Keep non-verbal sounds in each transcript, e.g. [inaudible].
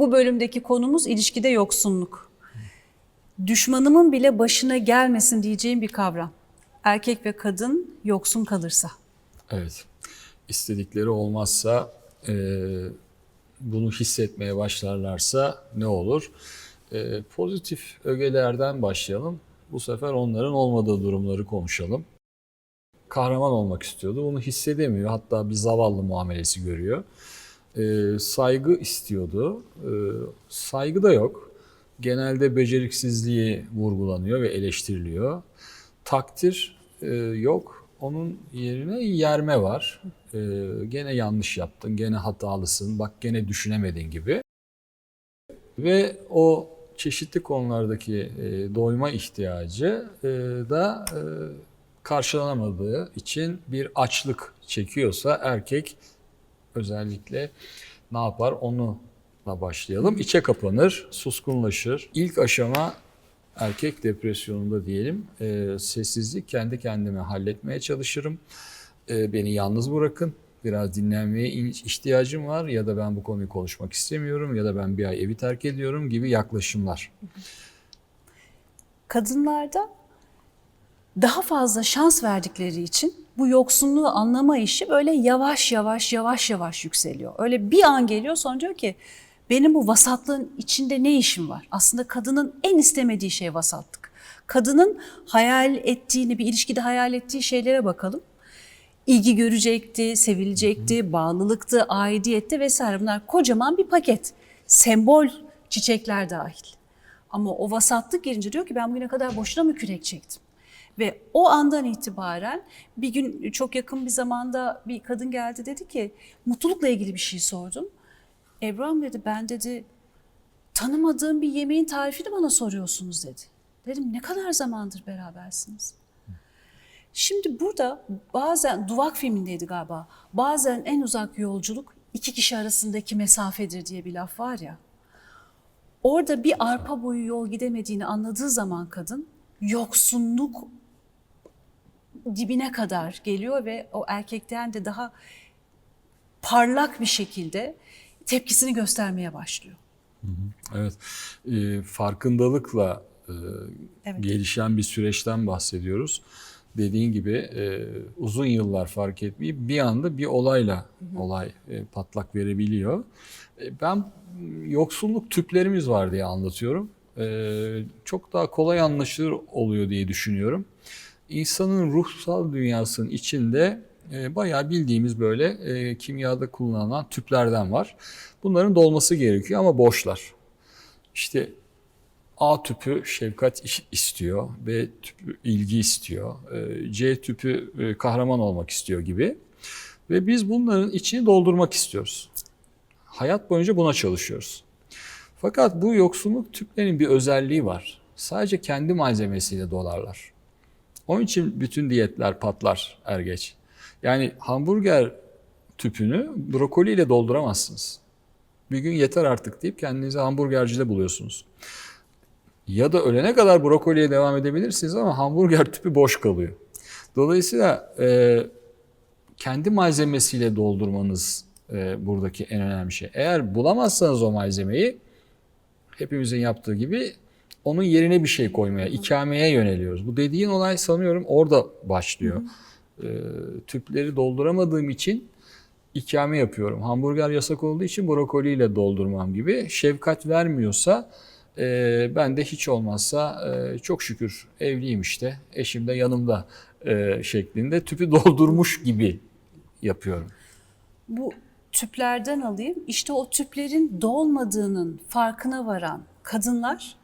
Bu bölümdeki konumuz ilişkide yoksunluk. Düşmanımın bile başına gelmesin diyeceğim bir kavram. Erkek ve kadın yoksun kalırsa. Evet. İstedikleri olmazsa, e, bunu hissetmeye başlarlarsa ne olur? E, pozitif ögelerden başlayalım. Bu sefer onların olmadığı durumları konuşalım. Kahraman olmak istiyordu. Bunu hissedemiyor. Hatta bir zavallı muamelesi görüyor. E, saygı istiyordu. E, saygı da yok. Genelde beceriksizliği vurgulanıyor ve eleştiriliyor. Takdir e, yok. Onun yerine yerme var. E, gene yanlış yaptın, gene hatalısın, bak gene düşünemedin gibi. Ve o çeşitli konulardaki e, doyma ihtiyacı e, da e, karşılanamadığı için bir açlık çekiyorsa erkek özellikle ne yapar onu da başlayalım. İçe kapanır, suskunlaşır. İlk aşama erkek depresyonunda diyelim e, sessizlik kendi kendime halletmeye çalışırım. E, beni yalnız bırakın. Biraz dinlenmeye in- ihtiyacım var ya da ben bu konuyu konuşmak istemiyorum ya da ben bir ay evi terk ediyorum gibi yaklaşımlar. Kadınlarda daha fazla şans verdikleri için bu yoksunluğu anlama işi böyle yavaş yavaş yavaş yavaş yükseliyor. Öyle bir an geliyor sonra diyor ki benim bu vasatlığın içinde ne işim var? Aslında kadının en istemediği şey vasatlık. Kadının hayal ettiğini, bir ilişkide hayal ettiği şeylere bakalım. İlgi görecekti, sevilecekti, bağlılıktı, aidiyette vesaire bunlar kocaman bir paket. Sembol çiçekler dahil. Ama o vasatlık girince diyor ki ben bugüne kadar boşuna mı kürek çektim? Ve o andan itibaren bir gün çok yakın bir zamanda bir kadın geldi dedi ki mutlulukla ilgili bir şey sordum. Ebram dedi ben dedi tanımadığım bir yemeğin tarifini bana soruyorsunuz dedi. Dedim ne kadar zamandır berabersiniz? Şimdi burada bazen Duvak filmindeydi galiba. Bazen en uzak yolculuk iki kişi arasındaki mesafedir diye bir laf var ya. Orada bir arpa boyu yol gidemediğini anladığı zaman kadın yoksunluk dibine kadar geliyor ve o erkekten de daha parlak bir şekilde tepkisini göstermeye başlıyor. Evet, e, farkındalıkla e, Evet. gelişen bir süreçten bahsediyoruz. Dediğin gibi e, uzun yıllar fark etmeyip bir anda bir olayla olay e, patlak verebiliyor. E, ben yoksulluk tüplerimiz var diye anlatıyorum. E, çok daha kolay anlaşılır oluyor diye düşünüyorum. İnsanın ruhsal dünyasının içinde e, bayağı bildiğimiz böyle e, kimyada kullanılan tüplerden var. Bunların dolması gerekiyor ama boşlar. İşte A tüpü şefkat istiyor, B tüpü ilgi istiyor, e, C tüpü e, kahraman olmak istiyor gibi. Ve biz bunların içini doldurmak istiyoruz. Hayat boyunca buna çalışıyoruz. Fakat bu yoksunluk tüplerinin bir özelliği var. Sadece kendi malzemesiyle dolarlar. Onun için bütün diyetler patlar er geç. Yani hamburger tüpünü brokoliyle dolduramazsınız. Bir gün yeter artık deyip kendinizi hamburgercide buluyorsunuz. Ya da ölene kadar brokoliye devam edebilirsiniz ama hamburger tüpü boş kalıyor. Dolayısıyla e, kendi malzemesiyle doldurmanız e, buradaki en önemli şey. Eğer bulamazsanız o malzemeyi hepimizin yaptığı gibi onun yerine bir şey koymaya, ikameye yöneliyoruz. Bu dediğin olay sanıyorum orada başlıyor. E, tüpleri dolduramadığım için ikame yapıyorum. Hamburger yasak olduğu için brokoliyle doldurmam gibi. Şefkat vermiyorsa e, ben de hiç olmazsa e, çok şükür evliyim işte, eşim de yanımda e, şeklinde tüpü [laughs] doldurmuş gibi yapıyorum. bu tüplerden alayım. İşte o tüplerin dolmadığının farkına varan kadınlar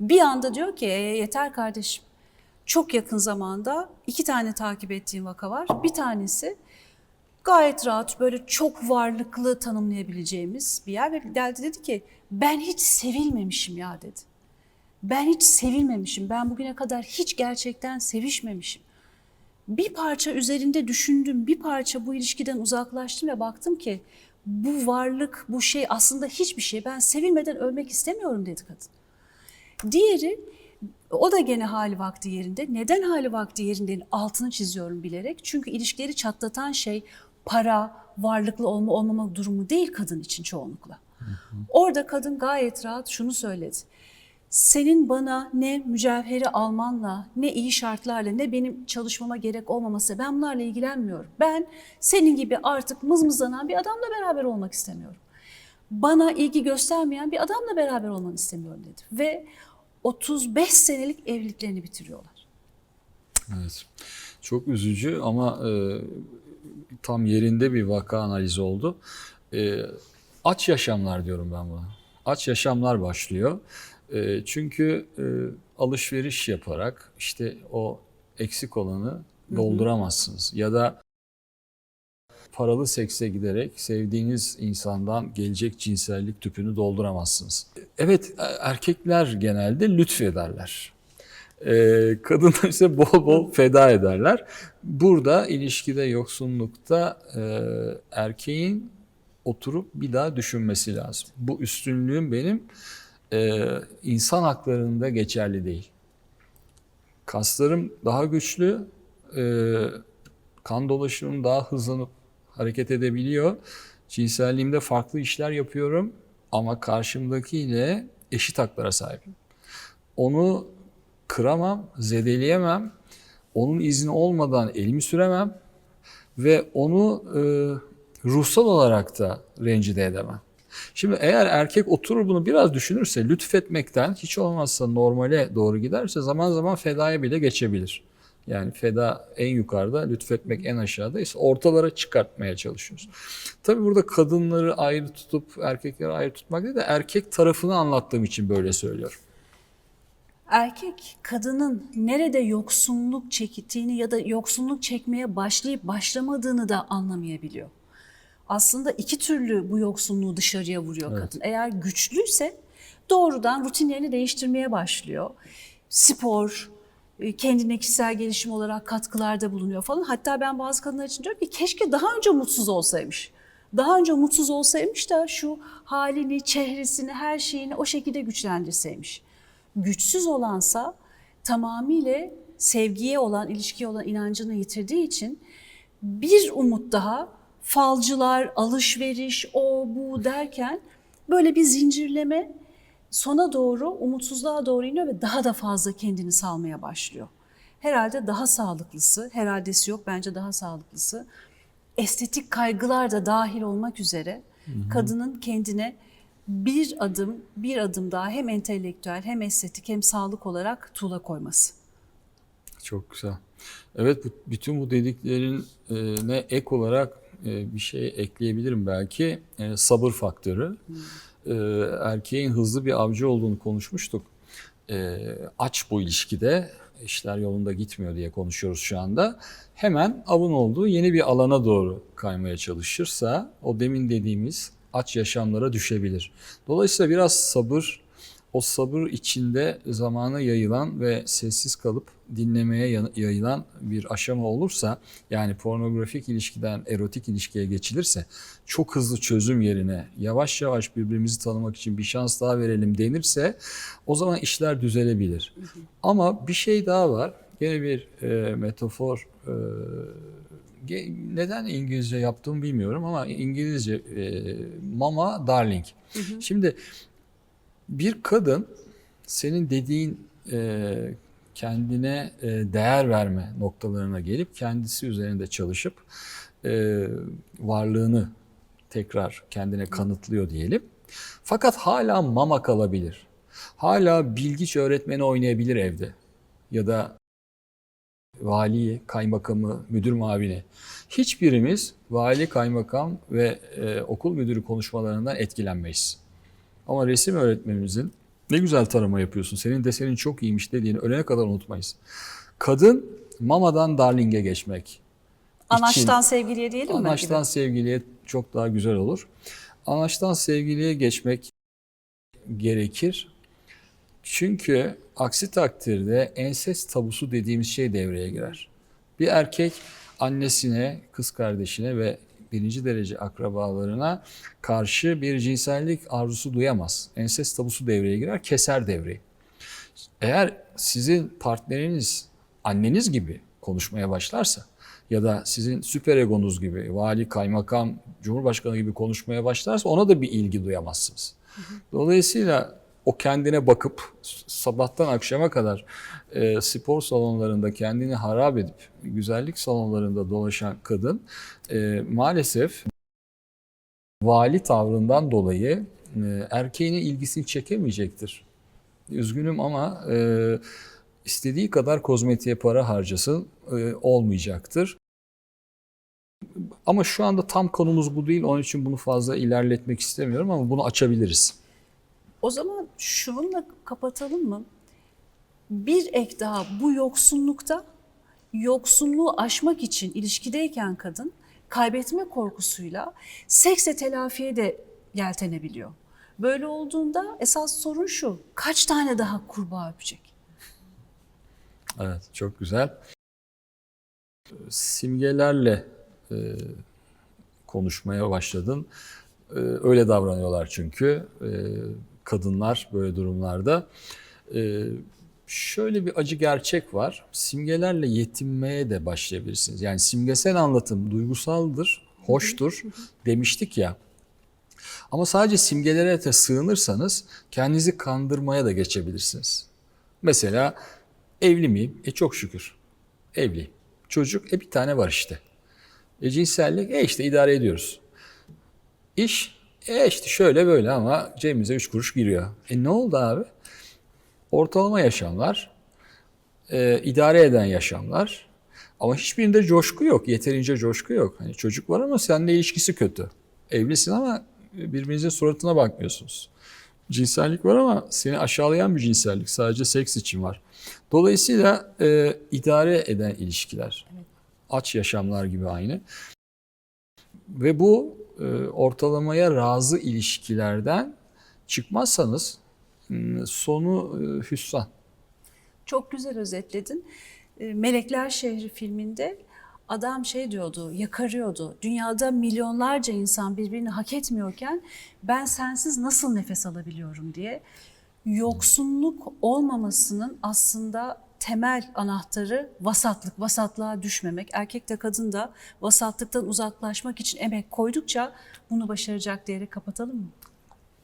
bir anda diyor ki "E, yeter kardeşim. Çok yakın zamanda iki tane takip ettiğim vaka var. Bir tanesi gayet rahat böyle çok varlıklı tanımlayabileceğimiz bir yer ve geldi dedi ki ben hiç sevilmemişim ya dedi. Ben hiç sevilmemişim. Ben bugüne kadar hiç gerçekten sevişmemişim bir parça üzerinde düşündüm, bir parça bu ilişkiden uzaklaştım ve baktım ki bu varlık, bu şey aslında hiçbir şey. Ben sevilmeden ölmek istemiyorum dedi kadın. Diğeri, o da gene hali vakti yerinde. Neden hali vakti yerinde altını çiziyorum bilerek. Çünkü ilişkileri çatlatan şey para, varlıklı olma olmama durumu değil kadın için çoğunlukla. Orada kadın gayet rahat şunu söyledi. Senin bana ne mücevheri almanla, ne iyi şartlarla, ne benim çalışmama gerek olmaması, ben bunlarla ilgilenmiyorum. Ben senin gibi artık mızmızlanan bir adamla beraber olmak istemiyorum. Bana ilgi göstermeyen bir adamla beraber olmanı istemiyorum dedi. Ve 35 senelik evliliklerini bitiriyorlar. Evet. Çok üzücü ama e, tam yerinde bir vaka analizi oldu. E, aç yaşamlar diyorum ben buna. Aç yaşamlar başlıyor. E, çünkü e, alışveriş yaparak işte o eksik olanı dolduramazsınız. Ya da paralı sekse giderek sevdiğiniz insandan gelecek cinsellik tüpünü dolduramazsınız. Evet erkekler genelde lütfederler. Ee, kadınlar ise bol bol feda ederler. Burada ilişkide yoksunlukta e, erkeğin oturup bir daha düşünmesi lazım. Bu üstünlüğüm benim e, insan haklarında geçerli değil. Kaslarım daha güçlü, e, kan dolaşımım daha hızlanıp hareket edebiliyor. Cinselliğimde farklı işler yapıyorum ama karşımdakiyle eşit haklara sahibim. Onu kıramam, zedeleyemem. Onun izni olmadan elimi süremem ve onu e, ruhsal olarak da rencide edemem. Şimdi eğer erkek oturur bunu biraz düşünürse lütfetmekten hiç olmazsa normale doğru giderse zaman zaman fedaya bile geçebilir. Yani feda en yukarıda, lütfetmek en aşağıda. ise ortalara çıkartmaya çalışıyoruz. Tabii burada kadınları ayrı tutup erkekleri ayrı tutmak değil de erkek tarafını anlattığım için böyle söylüyorum. Erkek kadının nerede yoksunluk çektiğini ya da yoksunluk çekmeye başlayıp başlamadığını da anlamayabiliyor. Aslında iki türlü bu yoksunluğu dışarıya vuruyor Evet. kadın. Eğer güçlüyse doğrudan rutinlerini değiştirmeye başlıyor. Spor, kendine kişisel gelişim olarak katkılarda bulunuyor falan. Hatta ben bazı kadınlar için diyorum ki keşke daha önce mutsuz olsaymış. Daha önce mutsuz olsaymış da şu halini, çehresini, her şeyini o şekilde güçlendirseymiş. Güçsüz olansa tamamıyla sevgiye olan, ilişkiye olan inancını yitirdiği için bir umut daha falcılar, alışveriş, o bu derken böyle bir zincirleme sona doğru umutsuzluğa doğru iniyor ve daha da fazla kendini salmaya başlıyor. Herhalde daha sağlıklısı, herhaldesi yok bence daha sağlıklısı. Estetik kaygılar da dahil olmak üzere kadının kendine bir adım, bir adım daha hem entelektüel hem estetik hem sağlık olarak tuğla koyması. Çok güzel. Evet bu, bütün bu dediklerin e, ne ek olarak e, bir şey ekleyebilirim belki. E, sabır faktörü. E, erkeğin hızlı bir avcı olduğunu konuşmuştuk. E, aç bu ilişkide işler yolunda gitmiyor diye konuşuyoruz şu anda. Hemen avın olduğu yeni bir alana doğru kaymaya çalışırsa o demin dediğimiz aç yaşamlara düşebilir. Dolayısıyla biraz sabır, o sabır içinde zamana yayılan ve sessiz kalıp dinlemeye ya- yayılan bir aşama olursa yani pornografik ilişkiden erotik ilişkiye geçilirse çok hızlı çözüm yerine yavaş yavaş birbirimizi tanımak için bir şans daha verelim denirse o zaman işler düzelebilir. Ama bir şey daha var. Gene bir e, metafor e, neden İngilizce yaptığımı bilmiyorum ama İngilizce e, mama darling. Şimdi bir kadın senin dediğin e, kendine e, değer verme noktalarına gelip kendisi üzerinde çalışıp e, varlığını tekrar kendine kanıtlıyor diyelim. Fakat hala mama kalabilir. Hala bilgiç öğretmeni oynayabilir evde. Ya da vali, kaymakamı, müdür mavini. Hiçbirimiz vali, kaymakam ve e, okul müdürü konuşmalarından etkilenmeyiz. Ama resim öğretmenimizin ne güzel tarama yapıyorsun, senin desenin çok iyiymiş dediğini ölene kadar unutmayız. Kadın mamadan darling'e geçmek. Anaçtan sevgiliye diyelim mi? Anaçtan sevgiliye çok daha güzel olur. Anaçtan sevgiliye geçmek gerekir. Çünkü aksi takdirde ensest tabusu dediğimiz şey devreye girer. Bir erkek annesine, kız kardeşine ve birinci derece akrabalarına karşı bir cinsellik arzusu duyamaz. Ensest tabusu devreye girer, keser devreyi. Eğer sizin partneriniz anneniz gibi konuşmaya başlarsa ya da sizin süper egonuz gibi vali, kaymakam Cumhurbaşkanı gibi konuşmaya başlarsa ona da bir ilgi duyamazsınız. Dolayısıyla o kendine bakıp sabahtan akşama kadar e, spor salonlarında kendini harap edip güzellik salonlarında dolaşan kadın e, maalesef vali tavrından dolayı e, erkeğinin ilgisini çekemeyecektir. Üzgünüm ama e, istediği kadar kozmetiğe para harcasın e, olmayacaktır. Ama şu anda tam konumuz bu değil. Onun için bunu fazla ilerletmek istemiyorum ama bunu açabiliriz. O zaman şununla kapatalım mı? Bir ek daha bu yoksunlukta yoksunluğu aşmak için ilişkideyken kadın kaybetme korkusuyla seksle telafiye de yeltenebiliyor. Böyle olduğunda esas sorun şu. Kaç tane daha kurbağa öpecek? Evet, çok güzel. Simgelerle e, konuşmaya başladın. E, öyle davranıyorlar çünkü e, kadınlar böyle durumlarda. E, şöyle bir acı gerçek var. Simgelerle yetinmeye de başlayabilirsiniz. Yani simgesel anlatım duygusaldır, hoştur demiştik ya. Ama sadece simgelere de sığınırsanız kendinizi kandırmaya da geçebilirsiniz. Mesela evli miyim? E çok şükür. Evliyim. Çocuk? E bir tane var işte. E cinsellik? E işte idare ediyoruz. İş? E işte şöyle böyle ama cebimize üç kuruş giriyor. E ne oldu abi? Ortalama yaşamlar, e, idare eden yaşamlar ama hiçbirinde coşku yok. Yeterince coşku yok. Hani çocuk var ama seninle ilişkisi kötü. Evlisin ama birbirinizin suratına bakmıyorsunuz. Cinsellik var ama seni aşağılayan bir cinsellik. Sadece seks için var. Dolayısıyla e, idare eden ilişkiler. Aç yaşamlar gibi aynı. Ve bu ortalamaya razı ilişkilerden çıkmazsanız m, sonu e, hüsran. Çok güzel özetledin. E, Melekler Şehri filminde adam şey diyordu, yakarıyordu. Dünyada milyonlarca insan birbirini hak etmiyorken ben sensiz nasıl nefes alabiliyorum diye. Yoksunluk olmamasının aslında temel anahtarı vasatlık, vasatlığa düşmemek. Erkek de kadın da vasatlıktan uzaklaşmak için emek koydukça bunu başaracak diyerek kapatalım mı?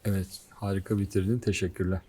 Evet, harika bitirdin. Teşekkürler.